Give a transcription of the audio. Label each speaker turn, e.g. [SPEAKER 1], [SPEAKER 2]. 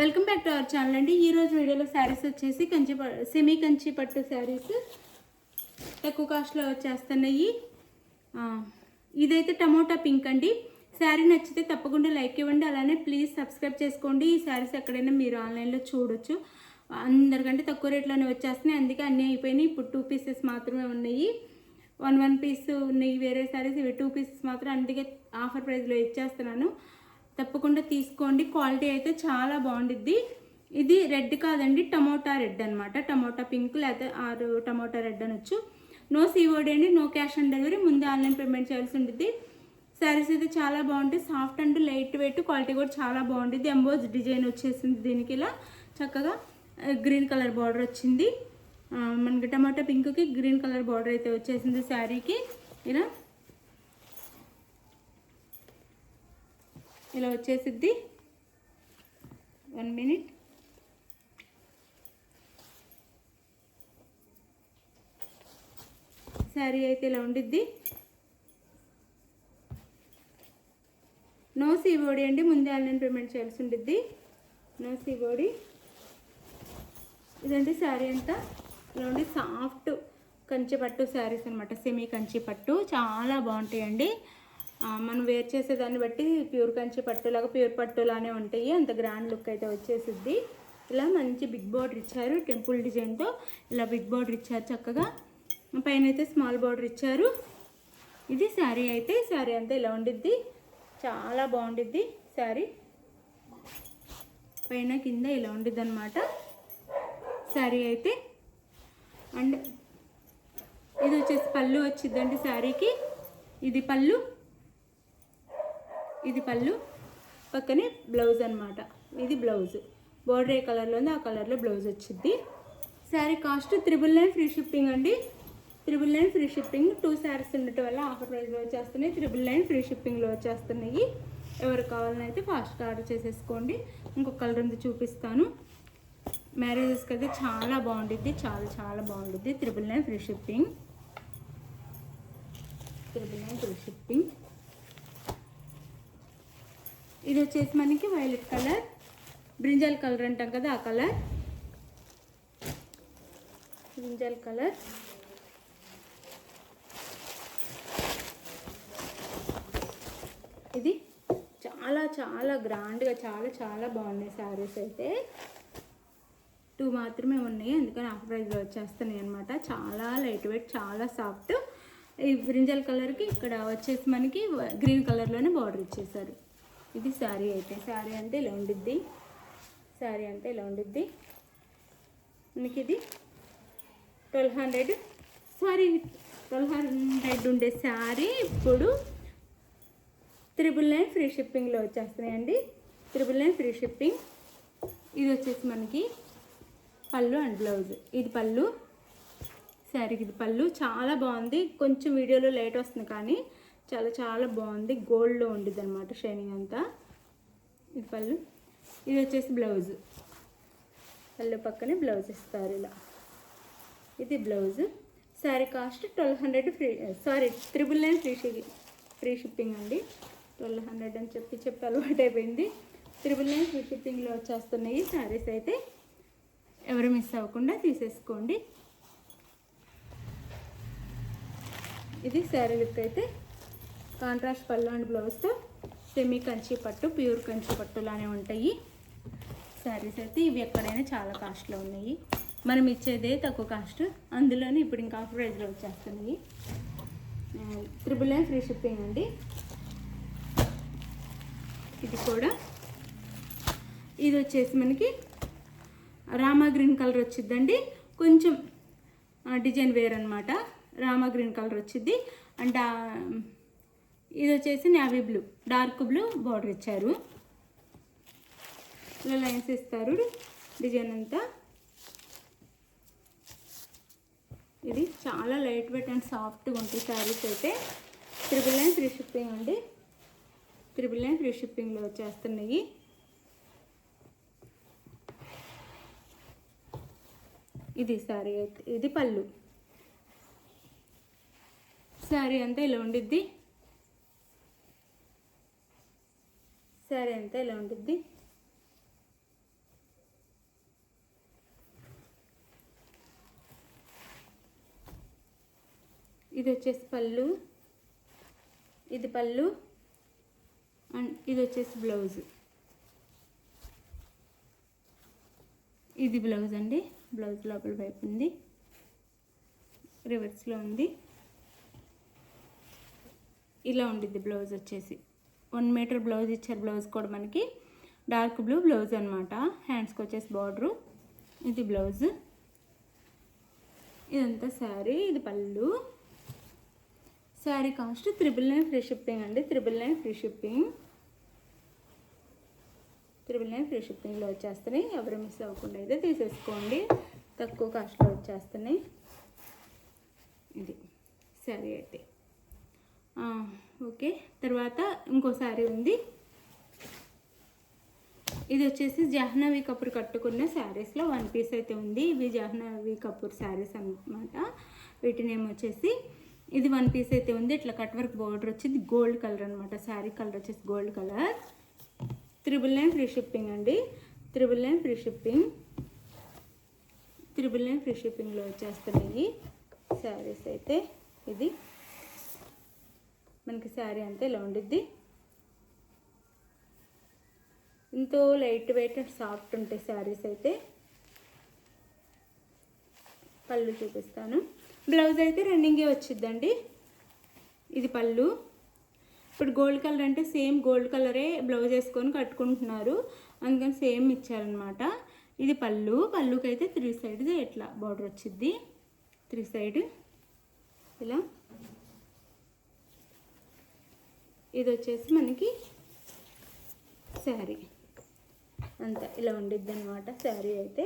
[SPEAKER 1] Welcome back to our channel అండి. ఈరోజు వీడియోలో శారీస్ వచ్చేసి కంచి సెమీ కంచి పట్టు శారీస్ తక్కువ కాస్ట్లో వచ్చేస్తున్నాయి. ఇదైతే టమోటా పింక్ అండి. శారీ నచ్చితే తప్పకుండా లైక్ ఇవ్వండి. అలానే ప్లీజ్ సబ్స్క్రైబ్ చేసుకోండి. ఈ శారీస్ ఎక్కడైనా మీరు ఆన్లైన్లో చూడొచ్చు. అందరికంటే తక్కువ రేట్లోనే వచ్చేస్తున్నాయి. అందుకే అన్నీ అయిపోయినాయి. ఇప్పుడు టూ పీసెస్ మాత్రమే ఉన్నాయి. వన్ వన్ పీస్ ఉన్నాయి. వేరే శారీస్ ఇవి టూ పీసెస్ మాత్రం అందుకే ఆఫర్ ప్రైస్లో ఇచ్చేస్తున్నాను. తప్పకుండా తీసుకోండి. క్వాలిటీ అయితే చాలా బాగుండిద్ది. ఇది రెడ్ కాదండి టమోటా రెడ్ అనమాట టమోటా పింక్ లేకపోతే ఆరు టమోటా రెడ్ అనొచ్చు. నో సీఓడి అండి నో క్యాష్ ఆన్ డెలివరీ ముందే ఆన్లైన్ పేమెంట్ చేయాల్సి ఉంటుంది శారీస్ అయితే చాలా బాగుంటాయి soft and light weight quality కూడా చాలా బాగుంటుంది ఎంబోజ్ డిజైన్ వచ్చేసింది దీనికి ఇలా చక్కగా గ్రీన్ కలర్ బార్డర్ వచ్చింది. మనకి టమాటా పింక్కి గ్రీన్ కలర్ బార్డర్ అయితే వచ్చేసింది శారీకి. ఇలా ఇలా వచ్చేసిద్ది. వన్ మినిట్ శారీ అయితే ఇలా ఉండిద్ది. నో సీబోడి అండి ముందే ఆన్లైన్ పేమెంట్ చేయాల్సి ఉండిద్ది. నో సీబోడి ఇదండి శారీ అంతా. ఇలా ఉండి సాఫ్ట్ కంచి పట్టు శారీస్ అనమాట సెమీ కంచి పట్టు చాలా బాగుంటాయండి. మనం వేర్ చేసేదాన్ని బట్టి ప్యూర్ కంచి పట్టులాగా ప్యూర్ పట్టులానే ఉంటాయి. అంత గ్రాండ్ లుక్ అయితే వచ్చేసిద్ది. ఇలా మంచి బిగ్ బార్డర్ ఇచ్చారు. టెంపుల్ డిజైన్తో ఇలా బిగ్ బార్డర్ ఇచ్చారు చక్కగా. పైన అయితే స్మాల్ బార్డర్ ఇచ్చారు. ఇది శారీ అయితే శారీ అంతా ఇలా ఉండిద్ది. చాలా బాగుండిద్ది శారీ పైన కింద ఇలా ఉండిద్ది అనమాట శారీ అయితే. అండ్ ఇది వచ్చేసి పళ్ళు వచ్చిద్దండి శారీకి ఇది పళ్ళు. ఇది పళ్ళు పక్కనే బ్లౌజ్ అనమాట ఇది బ్లౌజ్. బోర్డర్ ఏ కలర్లో ఉంది ఆ కలర్లో బ్లౌజ్ వచ్చింది sari cost triple nine free shipping అండి. Triple nine free shipping. Two saris ఉండటం వల్ల ఆఫర్ ప్రైస్లో వచ్చేస్తున్నాయి. త్రిబుల్ నైన్ ఫ్రీ షిప్పింగ్లో వచ్చేస్తున్నాయి. ఎవరు కావాలని అయితే ఫాస్ట్గా ఆర్డర్ చేసేసుకోండి. ఇంకొక కలర్ ఉంది చూపిస్తాను. మ్యారేజెస్కి అయితే చాలా బాగుండిద్ది. చాలా చాలా బాగుండిద్ది. Triple nine free shipping. Triple nine free shipping. ఇది వచ్చేసి మనకి వైలెట్ కలర్. బ్రింజాల్ కలర్ అంటాం కదా ఆ కలర్. Brinjal colour. ఇది చాలా చాలా గ్రాండ్గా చాలా చాలా బాగున్నాయి శారీస్ అయితే. టూ మాత్రమే ఉన్నాయి. అందుకని ఆఫ్ ప్రైజ్లో వచ్చేస్తున్నాయి అనమాట చాలా లైట్ వెయిట్ చాలా సాఫ్ట్ ఈ బ్రింజల్ కలర్కి ఇక్కడ వచ్చేసి మనకి గ్రీన్ కలర్లోనే బార్డర్ ఇచ్చేసారు ఇది శారీ అయితే శారీ అంటే ఇలా ఉండిద్ది. శారీ అంటే ఇలా ఉండిద్ది. మనకి ఇది twelve hundred. Sorry twelve hundred ఉండే శారీ ఇప్పుడు త్రిబుల్ నైన్ ఫ్రీ షిప్పింగ్లో వచ్చేస్తున్నాయండి. Triple nine free shipping. ఇది వచ్చేసి మనకి పళ్ళు అండ్ బ్లౌజ్. ఇది పళ్ళు. శారీకి ఇది పళ్ళు. చాలా బాగుంది. కొంచెం వీడియోలో లేట్ వస్తుంది కానీ చాలా చాలా బాగుంది. గోల్డ్లో ఉండిద్ది అనమాట షైనింగ్ అంతా. ఇది పళ్ళు. ఇది వచ్చేసి బ్లౌజ్. పళ్ళు పక్కనే బ్లౌజ్ ఇస్తారు ఇలా. ఇది blouse. Sari cost twelve hundred free sorry triple nine free shipping free shipping అండి. ట్వెల్వ్ హండ్రెడ్ అని చెప్పి చెప్పి అలవాటు అయిపోయింది. త్రిబుల్ నైన్ ఫ్రీ షిప్పింగ్లో వచ్చేస్తున్నాయి. శారీస్ అయితే ఎవరు మిస్ అవ్వకుండా తీసేసుకోండి. ఇది శారీ లుక్ అయితే కాంట్రాస్ట్ పళ్ళు అండ్ బ్లౌజ్తో సెమీ కంచి పట్టు ప్యూర్ కంచి పట్టులానే ఉంటాయి. శారీస్ అయితే ఇవి ఎక్కడైనా చాలా కాస్ట్లో ఉన్నాయి. మనం ఇచ్చేదే తక్కువ కాస్ట్ అందులోనే ఇప్పుడు ఇంకా ఆఫర్ ప్రైజ్లో వచ్చేస్తున్నాయి. త్రిబుల్ నైన్ ఫ్రీ షిప్పింగ్ అండి. ఇది కూడా. ఇది వచ్చేసి మనకి రామా గ్రీన్ కలర్ వచ్చిద్దండి. కొంచెం డిజైన్ వేర్ అనమాట రామా గ్రీన్ కలర్ వచ్చింది అండ్ ఇది వచ్చేసి navy blue dark blue border ఇచ్చారు. ఇలా లైన్స్ ఇస్తారు. డిజైన్ అంతా. ఇది చాలా లైట్ వెయిట్ అండ్ సాఫ్ట్గా ఉంటుంది శారీస్ అయితే. త్రిబుల్ నైన్ ఫ్రీ షిప్పింగ్ అండి. త్రిబుల్ నైన్ ఫ్రీ షిప్పింగ్లో వచ్చేస్తున్నాయి. ఇది శారీ అయితే ఇది పళ్ళు. శారీ అంతా ఇలా ఉండిద్ది. శారీ అంతా ఇలా ఉంటుంది ఇది వచ్చేసి పళ్ళు. ఇది పళ్ళు. అండ్ ఇది వచ్చేసి బ్లౌజ్. ఇది బ్లౌజ్ అండి. బ్లౌజ్ లోపల వైపు ఉంది. రివర్స్లో ఉంది. ఇలా ఉండిద్ది బ్లౌజ్ వచ్చేసి. వన్ మీటర్ బ్లౌజ్ ఇచ్చారు బ్లౌజ్ కూడా మనకి. డార్క్ బ్లూ బ్లౌజ్ అనమాట హ్యాండ్స్కి వచ్చేసి బార్డరు. ఇది బ్లౌజ్. ఇదంతా శారీ ఇది pallu. Sari cost triple nine free shipping అండి. Triple nine free shipping. Triple nine free షిప్పింగ్లో వచ్చేస్తున్నాయి. ఎవరు మిస్ అవ్వకుండా అయితే తీసేసుకోండి. తక్కువ కాస్ట్లో వచ్చేస్తున్నాయి. ఇది శారీ అయితే. ఓకే. తర్వాత ఇంకో శారీ ఉంది. ఇది వచ్చేసి జాహ్నవి కపూర్ కట్టుకున్న శారీస్లో వన్ పీస్ అయితే ఉంది. ఇవి జాహ్నవి కపూర్ శారీస్ అనమాట వీటి నేమ్ వచ్చేసి ఇది వన్ పీస్ అయితే ఉంది. ఇట్లా కట్ వర్క్ బోర్డర్ వచ్చేది గోల్డ్ కలర్ అనమాట శారీ కలర్ వచ్చేసి gold colour triple nine free shipping అండి. Triple nine free shipping triple nine free షిప్పింగ్లో వచ్చేస్తున్నాయి శారీస్ అయితే ఇది. మనకి శారీ అంతా ఇలా ఉండిద్ది. ఎంతో లైట్ వెయిట్ అండ్ సాఫ్ట్ ఉంటాయి శారీస్ అయితే. పళ్ళు చూపిస్తాను. బ్లౌజ్ అయితే రన్నింగే వచ్చిద్దండి. ఇది పళ్ళు. ఇప్పుడు గోల్డ్ కలర్ అంటే సేమ్ గోల్డ్ కలరే బ్లౌజ్ వేసుకొని కట్టుకుంటున్నారు. అందుకని సేమ్ ఇచ్చారనమాట ఇది పళ్ళు. పళ్ళుకి అయితే త్రీ సైడ్ ఎట్లా బార్డర్ వచ్చిద్ది. Three side. ఇలా. ఇది వచ్చేసి మనకి శారీ. అంతా ఇలా ఉండిద్ది అనమాట శారీ అయితే.